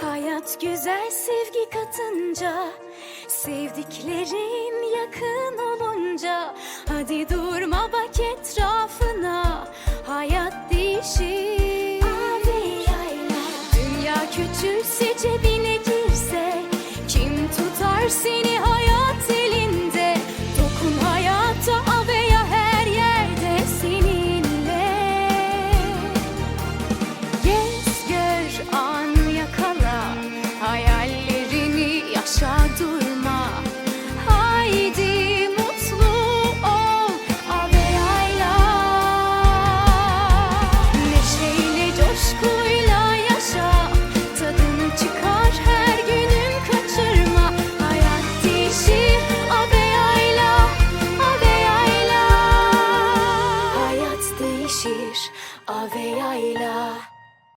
Hayat güzel sevgi katınca Sevdiklerin yakın olunca. Hadi durma bak etrafına Hayat değişir. Dünya küçülse cebine girse Kim tutar seni hayat Değişir Aveyayla